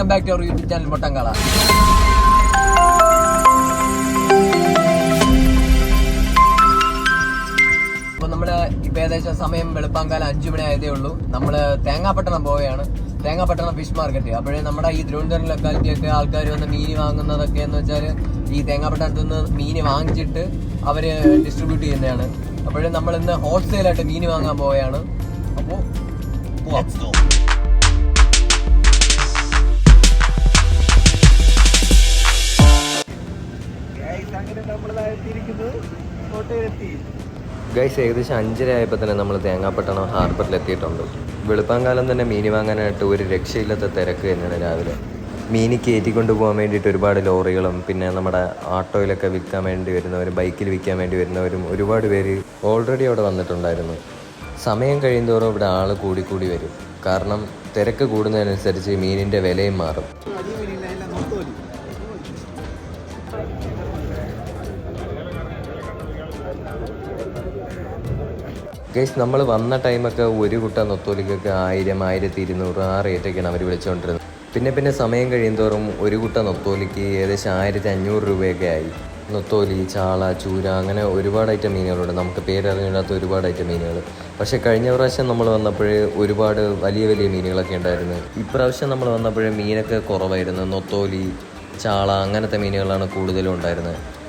Welcome back to our YouTube channel മുട്ടങ്കള അപ്പൊ നമ്മുടെ ഇപ്പൊ ഏകദേശം സമയം വെളുപ്പാങ്കാലം അഞ്ചു മണി ആയതേ ഉള്ളൂ. നമ്മൾ തേങ്ങാപ്പട്ടണം പോവുകയാണ്. തേങ്ങാപ്പട്ടണം ഫിഷ് മാർക്കറ്റ് അപ്പോഴേ നമ്മുടെ ഈ തിരുവനന്തപുരം ലൊക്കാലിറ്റി ഒക്കെ ആൾക്കാർ വന്ന് മീൻ വാങ്ങുന്നതൊക്കെ എന്ന് വെച്ചാൽ ഈ തേങ്ങാപ്പട്ടണത്തിൽ നിന്ന് മീൻ വാങ്ങിച്ചിട്ട് അവർ ഡിസ്ട്രിബ്യൂട്ട് ചെയ്യുന്നതാണ്. അപ്പോഴേ നമ്മൾ ഇന്ന് ഹോൾസെയിലായിട്ട് മീൻ വാങ്ങാൻ പോവുകയാണ്. അപ്പോൾ പോവാം. ഗൈസ് ഏകദേശം അഞ്ചര ആയപ്പോൾ തന്നെ നമ്മൾ തേങ്ങാപ്പട്ടണം ഹാർബറിൽ എത്തിയിട്ടുണ്ട് വെളുപ്പാങ്കാലം തന്നെ മീൻ വാങ്ങാനായിട്ട് ഒരു രക്ഷയില്ലാത്ത തിരക്ക് തന്നെയാണ് രാവിലെ. മീൻ കയറ്റിക്കൊണ്ട് കൊണ്ടുപോകാൻ വേണ്ടിയിട്ട് ഒരുപാട് ലോറികളും പിന്നെ നമ്മുടെ ഓട്ടോയിലൊക്കെ വിൽക്കാൻ വേണ്ടി വരുന്നവരും ബൈക്കിൽ വിൽക്കാൻ വേണ്ടി വരുന്നവരും ഒരുപാട് പേര് ഓൾറെഡി അവിടെ വന്നിട്ടുണ്ടായിരുന്നു. സമയം കഴിയുന്തോറും ഇവിടെ ആൾ കൂടി കൂടി വരും. കാരണം തിരക്ക് കൂടുന്നതിനനുസരിച്ച് മീനിന്റെ വിലയും മാറും. ഗൈസ് നമ്മൾ വന്ന ടൈമൊക്കെ ഒരു കുട്ട നൊത്തോലിക്കൊക്കെ ആയിരം ആയിരത്തി ഇരുന്നൂറ് ആ റേറ്റൊക്കെയാണ് അവർ വിളിച്ചുകൊണ്ടിരുന്നത് പിന്നെ പിന്നെ സമയം കഴിയുന്തോറും ഒരു കുട്ട നൊത്തോലിക്ക് ഏകദേശം ആയിരത്തി അഞ്ഞൂറ് രൂപയൊക്കെ ആയി. നൊത്തോലി ചാള ചൂര അങ്ങനെ ഒരുപാട് ഐറ്റം മീനുകളുണ്ട്. നമുക്ക് പേരറിഞ്ഞിടാത്ത ഒരുപാട് ഐറ്റം മീനുകൾ. പക്ഷേ കഴിഞ്ഞ പ്രാവശ്യം നമ്മൾ വന്നപ്പോൾ ഒരുപാട് വലിയ വലിയ മീനുകളൊക്കെ ഉണ്ടായിരുന്നു. ഇപ്രാവശ്യം നമ്മൾ വന്നപ്പോൾ മീനൊക്കെ കുറവായിരുന്നു. നൊത്തോലി ചാള അങ്ങനത്തെ മീനുകളാണ് കൂടുതലും ഉണ്ടായിരുന്നത്.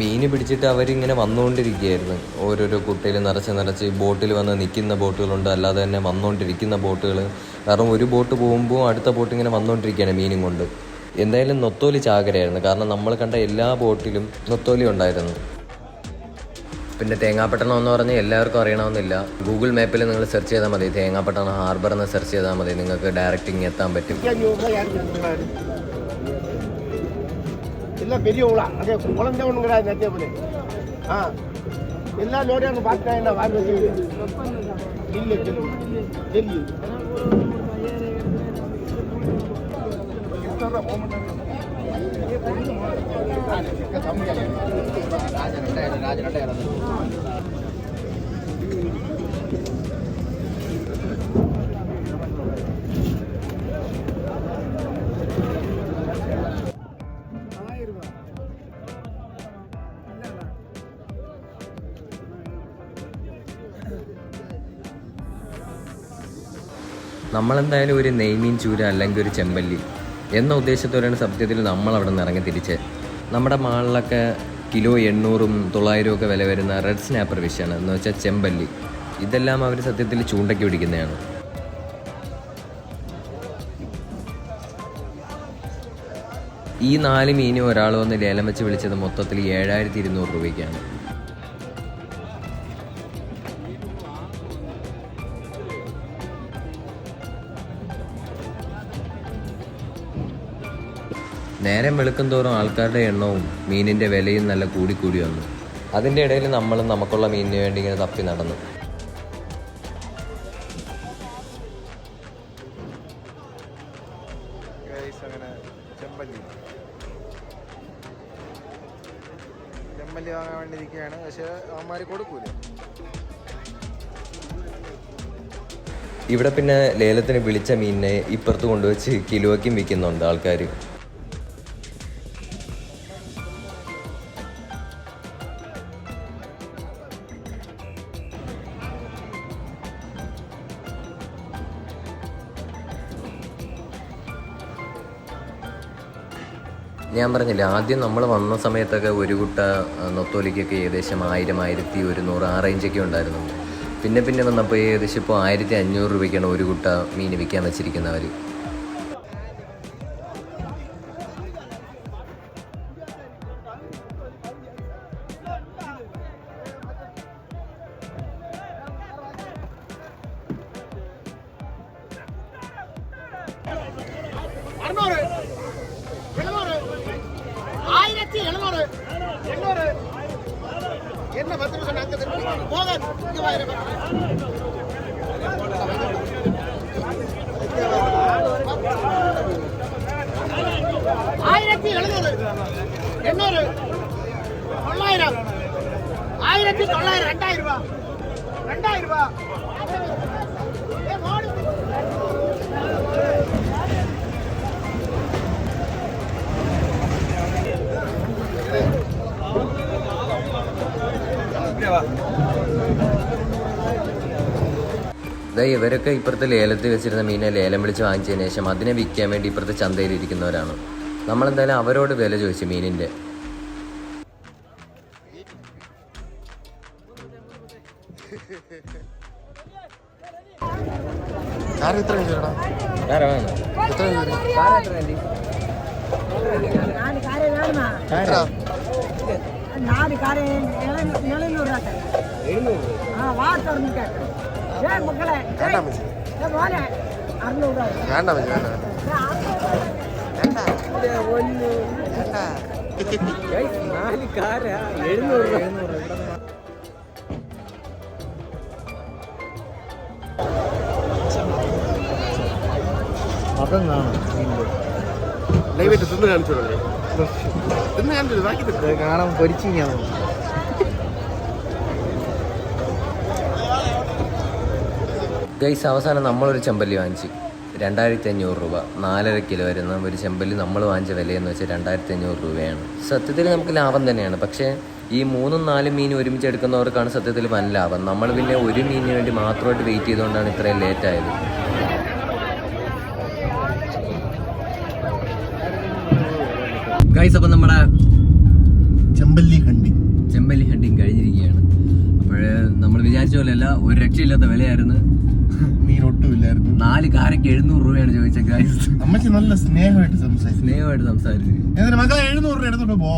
മീൻ പിടിച്ചിട്ട് അവരിങ്ങനെ വന്നുകൊണ്ടിരിക്കുകയായിരുന്നു. ഓരോരോ കുട്ടയിൽ നിറച്ച് നിറച്ച് ബോട്ടിൽ വന്ന് നിൽക്കുന്ന ബോട്ടുകളുണ്ട്. അല്ലാതെ തന്നെ വന്നുകൊണ്ടിരിക്കുന്ന ബോട്ടുകൾ കാരണം ഒരു ബോട്ട് പോകുമ്പോൾ അടുത്ത ബോട്ട് ഇങ്ങനെ വന്നുകൊണ്ടിരിക്കുകയാണ് മീനും കൊണ്ട്. എന്തായാലും നൊത്തോലി ചാകരയായിരുന്നു. കാരണം നമ്മൾ കണ്ട എല്ലാ ബോട്ടിലും നൊത്തോലി ഉണ്ടായിരുന്നു. പിന്നെ തേങ്ങാപ്പട്ടണം എന്ന് പറഞ്ഞാൽ എല്ലാവർക്കും അറിയണമെന്നില്ല. ഗൂഗിൾ മാപ്പിൽ നിങ്ങൾ സെർച്ച് ചെയ്താൽ മതി. തേങ്ങാപ്പട്ടണം ഹാർബർ എന്ന് സെർച്ച് ചെയ്താൽ മതി. നിങ്ങൾക്ക് ഡയറക്റ്റ് ഇങ്ങെത്താൻ പറ്റും. எல்லாம் பெரிய உலா அங்கே குழந்தை ஒன்று கிடையாது நத்திய பண்ணி ஆ. எல்லா லோடியும் அங்கே பார்த்துட்டேன் என்ன வாங்கி இல்லை டெல்லி ராஜன் ராஜன் இறந்து നമ്മളെന്തായാലും ഒരു നെയ്മീൻ ചൂര അല്ലെങ്കിൽ ഒരു ചെമ്പല്ലി എന്ന ഉദ്ദേശത്തോടെയാണ് സത്യത്തിൽ നമ്മൾ അവിടെ നിന്ന് ഇറങ്ങി തിരിച്ച്. നമ്മുടെ മാളിലൊക്കെ കിലോ എണ്ണൂറും തൊള്ളായിരവും ഒക്കെ വില വരുന്ന റെഡ് സ്നാപ്പർ ഫിഷാണ് എന്ന് വെച്ചാൽ ചെമ്പല്ലി. ഇതെല്ലാം അവർ സത്യത്തിൽ ചൂണ്ടയ്ക്ക് പിടിക്കുന്നതാണ്. ഈ നാല് മീനും ഒരാൾ വന്ന് ലേലം വെച്ച് വിളിച്ചത് മൊത്തത്തിൽ ഏഴായിരത്തി ഇരുന്നൂറ് രൂപയ്ക്കാണ്. നേരം വെളുക്കും തോറും ആൾക്കാരുടെ എണ്ണവും മീനിന്റെ വിലയും നല്ല കൂടിക്കൂടി വന്നു. അതിന്റെ ഇടയിൽ നമ്മൾ നമുക്കുള്ള മീനിന് വേണ്ടി ഇങ്ങനെ തപ്പി നടന്നു. ചെമ്പല്ലി. ചെമ്പല്ലി വാങ്ങാൻ വേണ്ടി ഇരിക്കുകയാണ്. പക്ഷെ അവന്മാർ കൊടുക്കൂല? ഇവിടെ പിന്നെ ലേലത്തിന് വിളിച്ച മീനിനെ ഇപ്പുറത്ത് കൊണ്ടുവച്ച് കിലോയ്ക്കും വിൽക്കുന്നുണ്ട് ആൾക്കാർ ഞാൻ പറഞ്ഞില്ല ആദ്യം നമ്മൾ വന്ന സമയത്തൊക്കെ ഒരു കുട്ട നൊത്തോലിക്കൊക്കെ ഏകദേശം ആയിരം ആയിരത്തി ഒരുന്നൂറ് ആ റേഞ്ചൊക്കെ ഉണ്ടായിരുന്നു. പിന്നെ പിന്നെ വന്നപ്പോൾ ഏകദേശം ഇപ്പോൾ ആയിരത്തി അഞ്ഞൂറ് രൂപയ്ക്കാണ് ഒരു കുട്ട മീൻ വിൽക്കാൻ വെച്ചിരിക്കുന്നവർ ஆயிரத்தி எழுநூறு. எண்ணூறு என்ன பத்து நிமிஷம் திருப்பி? போக ஆயிரத்தி எழுநூறு. எண்ணூறு. தொள்ளாயிரம். ஆயிரத்தி தொள்ளாயிரம் ரெண்டாயிரம் ரூபாய் ரெண்டாயிரம் ரூபாய் ദാ ഇവരൊക്കെ ഇപ്പുറത്തെ ലേലത്തിൽ വെച്ചിരുന്ന മീനെ ലേലം വിളിച്ച് വാങ്ങിച്ചതിന് ശേഷം അതിനെ വിൽക്കാൻ വേണ്ടി ഇപ്പുറത്തെ ചന്തയിൽ ഇരിക്കുന്നവരാണ് നമ്മളെന്തായാലും അവരോട് വില ചോദിച്ചു മീനിന്റെ കാര്യം എത്ര ചേട്ടാ? എത്ര நாலு വേണ്ട മച്ചി വേണ്ട മച്ചി വേണ്ട അതെന്നാണ്? ലൈവായിട്ട് തിന്ന് കാണിച്ചോളൂ. തിന്ന് കാണിച്ചോളൂ. ബാക്കി കാണാൻ പൊരിച്ചിങ്ങാ ഗൈസ് അവസാനം നമ്മളൊരു ചെമ്പല്ലി വാങ്ങിച്ചു. രണ്ടായിരത്തി അഞ്ഞൂറ് രൂപ. നാലര കിലോ വരുന്ന ഒരു ചെമ്പല്ലി നമ്മൾ വാങ്ങിച്ച വിലയെന്ന് വെച്ചാൽ രണ്ടായിരത്തി അഞ്ഞൂറ് രൂപയാണ്. സത്യത്തിൽ നമുക്ക് ലാഭം തന്നെയാണ്. പക്ഷേ ഈ മൂന്നും നാലും മീൻ ഒരുമിച്ച് എടുക്കുന്നവർക്കാണ് സത്യത്തിൽ വൻ ലാഭം. നമ്മൾ പിന്നെ ഒരു മീനിന് വേണ്ടി മാത്രമായിട്ട് വെയിറ്റ് ചെയ്തുകൊണ്ടാണ് ഇത്രയും ലേറ്റ് ആയത്. ഗൈസ് അപ്പം നമ്മുടെ ചെമ്പല്ലി കണ്ടി ചെമ്പല്ലി ഹണ്ടിങ് കഴിഞ്ഞിരിക്കുകയാണ്. അപ്പോൾ നമ്മൾ വിചാരിച്ച പോലെയല്ല ഒരു രക്ഷയില്ലാത്ത വിലയായിരുന്നു. മീൻ ഒട്ടുമില്ലായിരുന്നു നാല് കാരയ്ക്ക് എഴുന്നൂറ് രൂപയാണ് ചോദിച്ച ഗൈസ് അമ്മച്ചി നല്ല സ്നേഹമായിട്ട് സംസാരിച്ചു. സ്നേഹമായിട്ട് സംസാരിച്ചു. എന്നിട്ട് മക്കളെ എഴുന്നൂറ് രൂപ എടുത്തോണ്ട് പോ?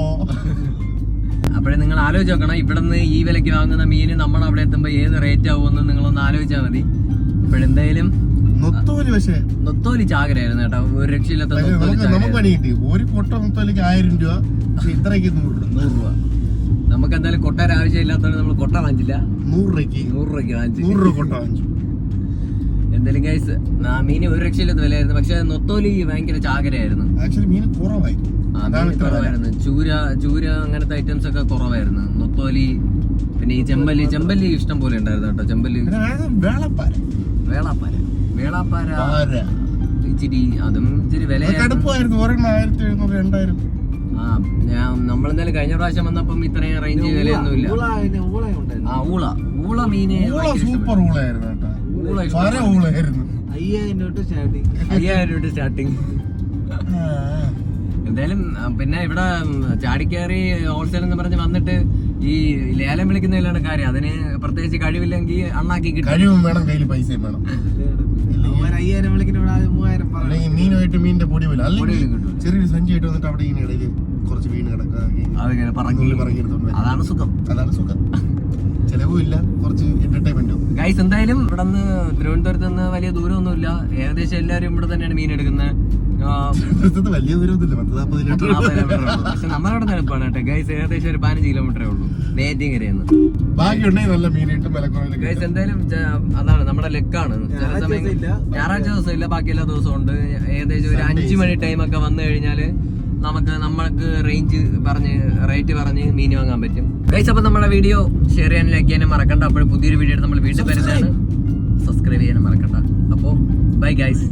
അപ്പോഴേ നിങ്ങൾ ആലോചിച്ച് നോക്കണം ഇവിടെ നിന്ന് ഈ വിലയ്ക്ക് വാങ്ങുന്ന മീൻ നമ്മൾ അവിടെ എത്തുമ്പോൾ ഏത് റേറ്റ് ആവുമെന്ന് നിങ്ങളൊന്ന് ആലോചിച്ചാൽ മതി. അപ്പോഴെന്തായാലും നൊത്തോലി പക്ഷേ. നൊത്തോലി ചാകരായിരുന്നു കേട്ടോ. ഒരു രക്ഷയില്ലാത്ത നമുക്ക് പണി കിട്ടി ഒരു കൊട്ട നൊത്തോലിക്ക് ആയിരം രൂപ പക്ഷെ ഇത്രയ്ക്ക് നൂറ് രൂപ. നൂറ് രൂപ. നമുക്ക് എന്തായാലും കൊട്ടാര ആവശ്യമില്ലാത്തതുകൊണ്ട് നമ്മൾ കൊട്ട വാങ്ങിച്ചില്ല. നൂറ് രൂപയ്ക്ക്. നൂറ് രൂപയ്ക്ക് വാങ്ങിച്ചു നൂറ് രൂപ കൊട്ട വാങ്ങിച്ചു. എന്തായാലും ഗൈസ് മീന് ഒരു രക്ഷയില്ലാത്ത വിലയായിരുന്നു. പക്ഷെ നൊത്തോലി ഭയങ്കര ചാകരയായിരുന്നു. ആക്ച്വലി മീൻ കുറവായിരുന്നു. ചൂര ചൂര അങ്ങനത്തെ ഐറ്റംസ് ഒക്കെ കുറവായിരുന്നു. നൊത്തോലി പിന്നെ ഈ ചെമ്പല്ലി ചെമ്പല്ലി ഇഷ്ടം പോലെ ഉണ്ടായിരുന്നു കേട്ടോ. ചെമ്പല്ലി. വേളപ്പാര. വേളാപ്പാര. വേളാപ്പാര ഇച്ചിരി അതും ഇച്ചിരി വില ആ ഞാൻ നമ്മളെന്തായാലും കഴിഞ്ഞ പ്രാവശ്യം വന്നപ്പം ഇത്രയും റേഞ്ച് വിലയൊന്നും ഇല്ല ആ ഊള. ഊള മീന് സൂപ്പർ ഊളയായിരുന്നു. അയ്യായിരം സ്റ്റാർട്ടിങ്. അയ്യായിരം രൂപ സ്റ്റാർട്ടിങ്. ആ, എന്തായാലും പിന്നെ ഇവിടെ ചാടിക്കേറി ചാടിക്കയറി ഹോൾസെയിൽ എന്ന് പറഞ്ഞ് വന്നിട്ട് ഈ ലേലം വിളിക്കുന്നതിലാണ് കാര്യം. അതിന് പ്രത്യേകിച്ച് കഴിവില്ലെങ്കിൽ അണ്ണാക്കി കിട്ടും. കഴിവും വേണം കയ്യിൽ പൈസയും വേണം. അവന്മാർ അയ്യായിരം വിളിക്കുന്ന ഇവിടെ ആദ്യം മൂവായിരം പറഞ്ഞു അല്ലെങ്കിൽ മീനുമായിട്ട് മീനിന്റെ പൊടി പോലെ. അല്ലെങ്കിൽ പൊടിയും കിട്ടും. ചെറിയൊരു സഞ്ചിയായിട്ട് വന്നിട്ട് അവിടെ ഇങ്ങനെ ഇടയിൽ കുറച്ച് മീൻ കിടക്കുക അതിങ്ങനെ പറക്കി. പറക്കിയെടുത്തോണ്ട് വരും. അതാണ് സുഖം. അതാണ് സുഖം. ചെലവും ഇല്ല. കുറച്ച് എന്റർടൈൻമെന്റും ഗൈസ് എന്തായാലും ഇവിടെ നിന്ന് തിരുവനന്തപുരത്ത് നിന്ന് വലിയ ദൂരമൊന്നുമില്ല. ഏകദേശം എല്ലാവരും ഇവിടെ തന്നെയാണ് മീൻ എടുക്കുന്നത്. വലിയ പക്ഷെ നമ്മളവിടെ നിലപ്പാണ് കേട്ടോ. ഗൈസ് ഏകദേശം ഒരു പതിനഞ്ച് കിലോമീറ്ററേ ഉള്ളൂ. വിലക്കുറവിലൊക്കെ ഗൈസ് എന്തായാലും അതാണ് നമ്മുടെ ലക്കാണ്. ചില സമയം. ഞായറാഴ്ച ദിവസം ഇല്ല ബാക്കി എല്ലാ ദിവസവും ഉണ്ട്. ഏകദേശം ഒരു അഞ്ചു മണി ടൈം ഒക്കെ വന്നു കഴിഞ്ഞാൽ നമുക്ക് നമ്മൾക്ക് റേഞ്ച് പറഞ്ഞ് റേറ്റ് പറഞ്ഞ് മീൻ വാങ്ങാൻ പറ്റും. ഗൈസ് അപ്പൊ നമ്മുടെ വീഡിയോ ഷെയർ ചെയ്യാനും ലൈക്ക് ചെയ്യാനും മറക്കണ്ട. അപ്പോൾ പുതിയൊരു വീഡിയോ നമ്മൾ വീട്ടിൽ വരുന്നതാണ്. സബ്സ്ക്രൈബ് ചെയ്യാനും മറക്കണ്ട. അപ്പോൾ ബൈ ഗൈസ്